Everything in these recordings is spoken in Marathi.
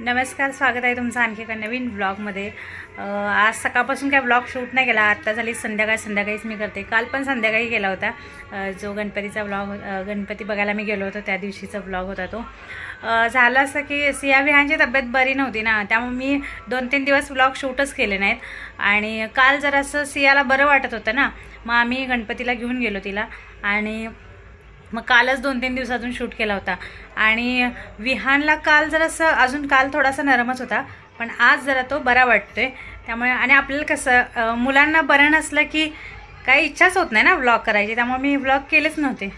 नमस्कार स्वागत आहे तुमचं आणखी एका नवीन ब्लॉगमध्ये आज सकाळपासून काय ब्लॉग शूट नाही केला आत्ता झाली संध्याकाळी संध्याकाळीच मी करते. काल पण संध्याकाळी केला होता. जो गणपतीचा ब्लॉग गणपती बघायला मी गेलो होतो त्या दिवशीचा ब्लॉग होता तो. झालं असं की सिया विहांची तब्येत बरी नव्हती ना त्यामुळे मी दोन तीन दिवस ब्लॉग शूटच केले नाहीत. आणि काल जरासं सियाला बरं वाटत होतं ना मग आम्ही गणपतीला घेऊन गेलो तिला. आणि मग कालच दोन तीन दिवसातून शूट केला होता. आणि विहानला काल जरासं अजून काल थोडासा नरमच होता पण आज जरा तो बरा वाटतोय. त्यामुळे आणि आपल्याला कसं मुलांना बरं नसलं की काही इच्छाच होत नाही ना व्लॉग करायची. त्यामुळे मी व्लॉग केलेच नव्हते.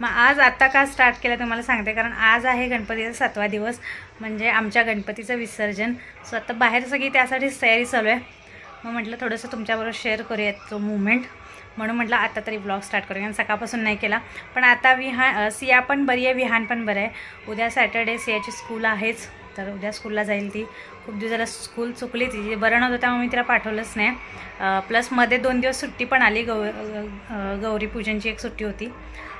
मग आज आत्ता का स्टार्ट केलं तुम्हाला सांगते. कारण आज आहे गणपतीचा सातवा दिवस म्हणजे आमच्या गणपतीचं विसर्जन. सो आता बाहेर सगळी त्यासाठीच तयारी चालू आहे. मग म्हटलं थोडंसं तुमच्याबरोबर शेअर करूयात तो मुवमेंट म्हणून म्हटलं आता तरी ब्लॉग स्टार्ट करू कारण सकाळपासून नाही केला. पण आता विहान सिया पण बरी आहे विहान पण बरं आहे. उद्या सॅटर्डे सियाची स्कूल आहेच. तर उद्या स्कूलला जाईल ती. खूप दिवसाला स्कूल चुकली ती. बरं नव्हतं त्यामुळे मी तिला पाठवलंच नाही. प्लसमध्ये दोन दिवस सुट्टी पण आली. गौ गौरी पूजनची एक सुट्टी होती.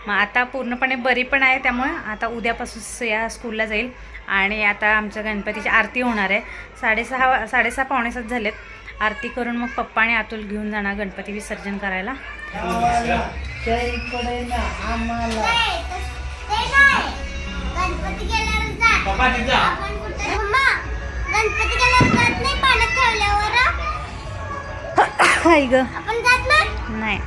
मग आता पूर्णपणे बरी पण आहे त्यामुळे. आता उद्यापासून सिया स्कूलला जाईल. आणि आता आमच्या गणपतीची आरती होणार आहे. साडेसहा साडेसहा पावणेसात झालेत. आरती करून मग पप्पा आणि अतुल घेऊन जाणार गणपती विसर्जन करायला. नाही.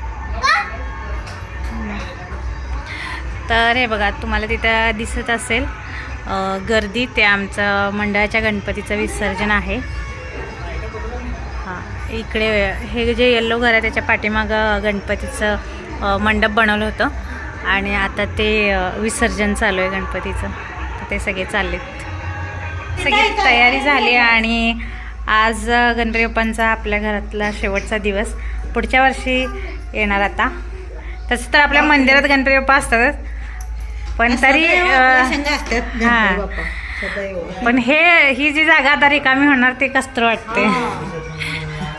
तर हे बघा तुम्हाला तिथं दिसत असेल गर्दी ते आमचं मंडळाच्या गणपतीचं विसर्जन आहे. इकडे हे जे येल्लो घर आहे त्याच्या पाठीमागं गणपतीचं मंडप बनवलं होतं. आणि आता ते विसर्जन चालू आहे गणपतीचं. तर ते सगळे चाललेत सगळी तयारी झाली आणि आज गणपती बाप्पांचा आपल्या घरातला शेवटचा दिवस. पुढच्या वर्षी येणार आता. तसं तर आपल्या मंदिरात गणपती बाप्पा असतातच. पण तरी हां. पण हे ही जी जागा आता रिकामी होणार ते कसं वाटते.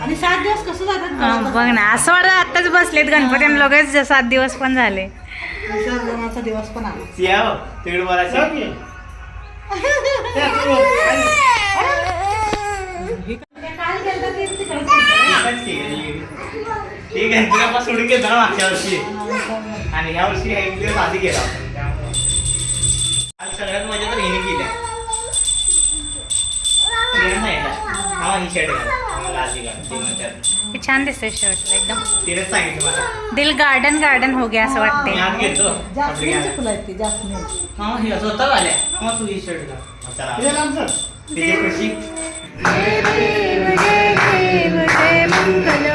आणि सात दिवस कसं जातात बघ ना असं वाटत आत्ताच बसलेत गणपती लगेच सात दिवस पण झाले. विसर्जनाचा दिवस पण आला. सिया तिकडे बोलायचं. ठीक आहे तुला पण सोडून घेतो ना मागच्या वर्षी. आणि ह्या वर्षी एक दिवस आधी गेला आपण त्यामुळे आज सगळ्यात मजा तर हिने केल्या. हा ही शर्ट घाल हे छान दिसतंय शर्टला एकदम. तिनेच सांगितलं मला. दिल गार्डन गार्डन हो गया असं मी वाटते आत घेतो आपली जास्मिनची गाडी. फुलं आहेत ती जास्मिन. हा ही स्वतः आल्या मग तू ही शर्ट घाल. चला. तिची खुशी. तर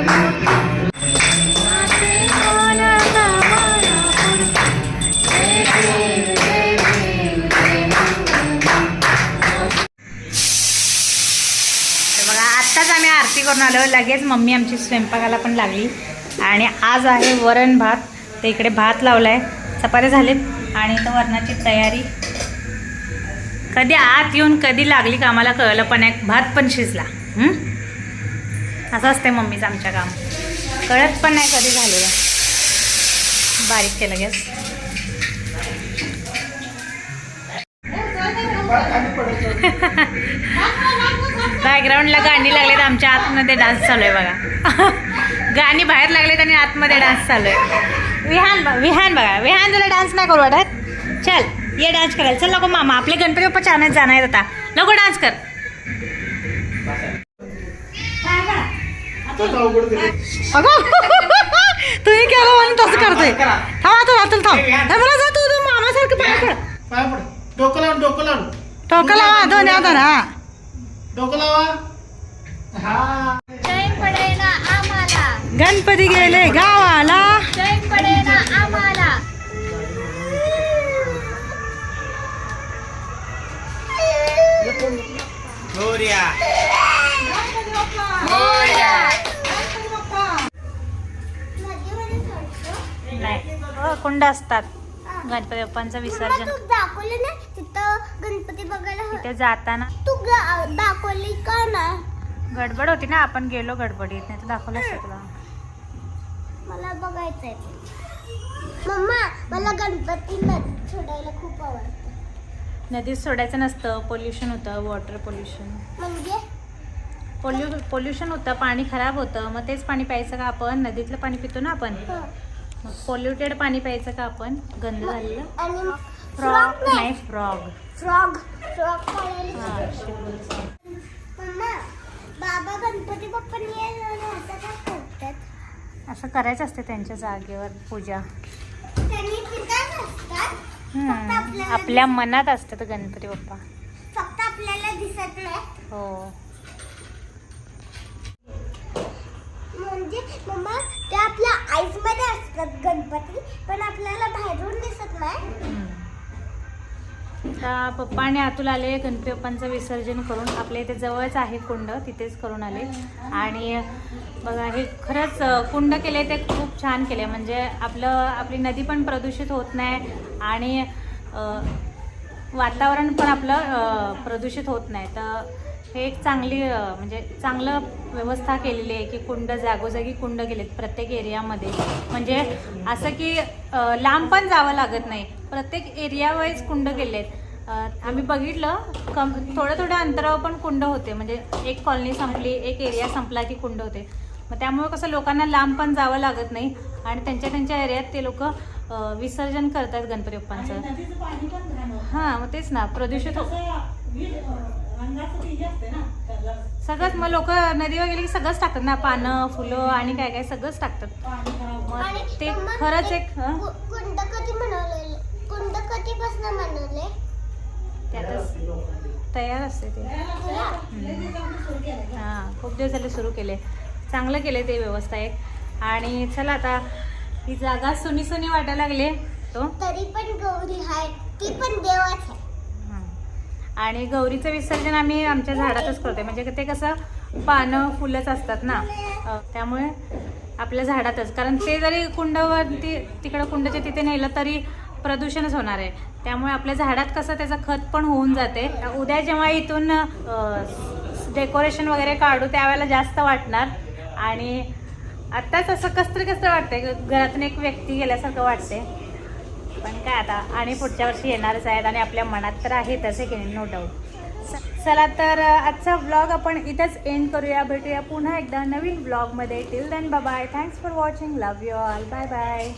करून आलं लगेच मम्मी आमची स्वयंपाकाला पण लागली. आणि आज आहे वरण भात. तर इकडे भात लावला आहे चपात्या झालेत. आणि तर वरणाची तयारी. कधी आत येऊन कधी लागली का आम्हाला कळलं पण एक भात पण शिजला. असं असते मम्मीचं आमच्या काम. कळत पण नाही कधी झालेलं. बारीक केलं गॅस. बॅकग्राऊंडला गाणी लागलेत आमच्या आतमध्ये डान्स चालू आहे बघा. गाणी बाहेर लागलेत आणि आतमध्ये डान्स चालू आहे. विहान विहान बघा. विहान तुला डान्स नाही करू वाटत? चल ये डान्स करायला. चल नको मामा आपले गणपती बाप्पा छानच जाणार आहेत आता. नको डान्स कर. अगं तुम्ही केलं म्हणून तसं करते थांबा तू अतुल थांब. थांबला जा तू मामासारखं पाय पड. डोकं लावून डोकं लावून. टोकं लावा दोन दोन हा डोकं लावा. हा. चैन पडेना आम्हाला. गणपती गेले गावाला. पडेना आम्हाला. हो, कुंड असतात. गणपती बाप्पांचं विसर्जन. तू दाखवले ना तिथं गणपती बघायला हो- तिथे जाताना. तू दाखवली का ना? गडबड होती ना आपण गेलो गडबडीत. नाही तर दाखवलं असतं तुला. मला बघायचंय मम्मा मला गणपती नदीत सोडायला खूप आवडतं. नदीत सोडायचं नसतं पोल्युशन होतं वॉटर पोल्युशन म्हणजे? पोल्यु पोल्युशन होतं पाणी खराब होतं मग तेच पाणी प्यायचं का आपण? नदीतलं पाणी पितो ना आपण. मग पोल्युटेड पाणी प्यायचं का आपण? गंद झालेलं? आणि फ्रॉग नाही. Frog frog frog. मम्मा बाबा गणपती बाप्पांनी असं करायचं असते त्यांच्या जागेवर पूजा. आपल्या मनात असतात गणपती बाप्पा. फक्त आपल्याला दिसत नाही. हो. म्हणजे मम्मा ते आईजमध्ये असतात गणपती पण आपल्याला बाहेरून दिसत नाही. आता पप्पा आणि आतुल आले. गणपती बाप्पांचं विसर्जन करून आपल्या इथे जवळच आहे कुंड तिथेच करून आले. आणि बघा हे खरंच कुंड केले ते खूप छान केले म्हणजे आपलं आपली नदी पण प्रदूषित होत नाही आणि वातावरण पण आपलं प्रदूषित होत नाही. तर हे एक चांगली म्हणजे चांगलं व्यवस्था केलेली आहे की कुंड जागोजागी कुंड केलेत प्रत्येक एरियामध्ये. म्हणजे असं की लांब पण जावं लागत नाही. प्रत्येक एरिया वाईज कुंड केलेत. आम्ही बघितलं कम थोड्या थोड्या अंतरावर पण कुंड होते. म्हणजे एक कॉलनी संपली एक एरिया संपला की कुंड होते. मग त्यामुळे कसं लोकांना लांब पण जावं लागत नाही आणि त्यांच्या त्यांच्या एरियात ते लोक विसर्जन करतात गणपती बाप्पांचं. हां मग तेच ना प्रदूषित सगळंच मग लोक नदीवर गेली की सगळंच टाकतात ना पानं फुलं आणि काय काय सगळंच टाकतात. मग ते खरंच एक? कु- कुंड कधी कधीपासून बनवले त्यातच तयार असते ते. हां खूप दिवस झाले सुरू केले. चांगलं केले ते व्यवस्था एक. आणि चला आता ही जागा सुनी सुनी वाटायला लागली. तो? तरी पण गौरी आहे ती पण देवाच आहे. आणि गौरीचं विसर्जन आम्ही आमच्या झाडातच करतोय. म्हणजे ते कसं पानं फुलंच असतात ना. त्यामुळे आपल्या झाडातच. कारण ते जरी कुंडवरती तिकडं कुंडाच्या तिथे नेलं तरी प्रदूषणच होणार आहे. त्यामुळे आपल्या झाडात कसं त्याचं खत पण होऊन जाते. उद्या जेव्हा इथून डेकोरेशन वगैरे काढू त्यावेळेला जास्त वाटणार. आणि आत्ताच असं कसतरी कसं वाटतंय. घरातून एक व्यक्ती गेल्यासारखं वाटते पण काय आता आणि पुढच्या वर्षी येणारच आहेत आणि आपल्या मनात तर आहे तसे की नो डाऊट चला तर आजचा ब्लॉग आपण इथंच एंड करूया. भेटूया पुन्हा एकदा नवीन ब्लॉगमध्ये till then bye thanks for watching love you all bye bye